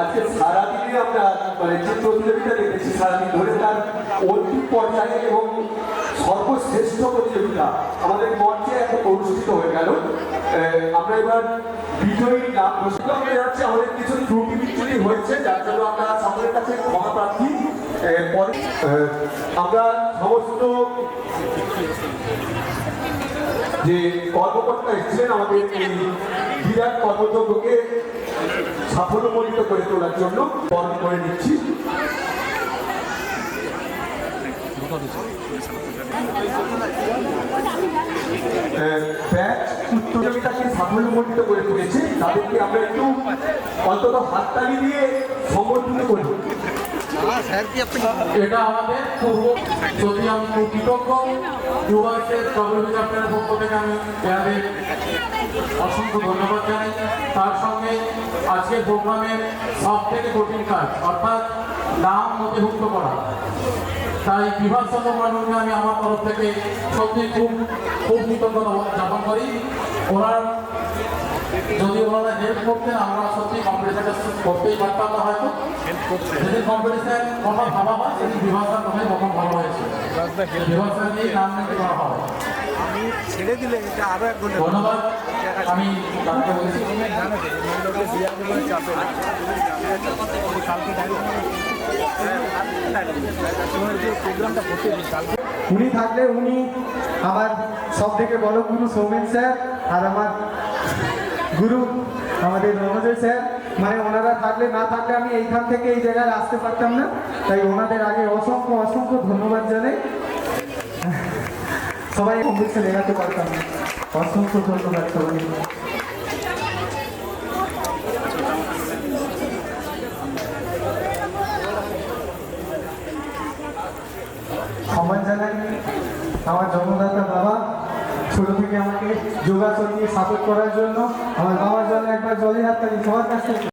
আজকে সারাদিনে আমরা মানে যে প্রতিযোগিতা দেখেছি, সারাদিন ধরে তার অন্তিম পর্যায়ে এবং সর্বশ্রেষ্ঠ প্রতিযোগিতা আমাদের মঞ্চে এখন অনুষ্ঠিত হয়ে গেল। আমরা এবার বিজয়ী নাম ঘোষিত হয়ে যাচ্ছে। আমাদের কিছু ত্রুটি বিচ্ছুটি হয়েছে, যার জন্য আমরা আমরা সমস্ত যে কর্মকর্তা এসেছিলেন আমাদের এই বিরাট কর্মযজ্ঞকে সাফল্যমণ্ডিত করে তোলার জন্য বরণ করে নিচ্ছি। ব্যাচ প্রতিযোগিতাকে সাফল্যমণ্ডিত করে তুলেছে। তাদেরকে আমরা একটু অন্তত হাততালি দিয়ে এটা আমাদের পূর্ব যদি আমি কৃতজ্ঞ থেকে আমি অসংখ্য ধন্যবাদ জানাই। তার সঙ্গে আজকের প্রোগ্রামের সব থেকে কঠিন কাজ, অর্থাৎ নাম নথিভুক্ত করা। তাই বিভাগ চন্দ্রমানকে আমি আমার তরফ থেকে সত্যি খুব খুব কৃতজ্ঞতা জ্ঞাপন করি। ওনার যদি ওনারা হেল্প করতেন আমরা সত্যি কম্পিটিশনটা করতেই পারতাম না হয়তো। যেদিন কম্পিটিশন কথা ভাবা হয় সেদিন বিভাগটার কথাই কখন ভালো হয়েছে? বিভাগটা নিয়ে নাম নিতে করা হয়। ছেড়ে দিলে এটা আরও এক ঘণ্টা ধন্যবাদ। আমি তাকে বলছি। লোকে বিয়ে দেবো চাপে না কালকে তোমার যে প্রোগ্রামটা করতে কালকে উনি থাকলে উনি আমার সব থেকে বড় গুরু সৌমেন স্যার আর আমার গুরু, আমাদের রণজয় স্যার মানে ওনারা থাকলে, না থাকলে আমি এইখান থেকে এই জায়গায় আসতে পারতাম না। তাই ওনাদের আগে অসংখ্য অসংখ্য ধন্যবাদ জানাই। সবাই কম্পিটিশন এগাতে পারতাম না অসংখ্য ধন্যবাদ সবাই সম্মান জানাই আমার জন্মদাতা বাবা। ছোট থেকে আমাকে যোগাসন দিয়ে সাপোর্ট করার জন্য। আমার বাবার জন্য একবার জলের হাত তালি সবার কাছ থেকে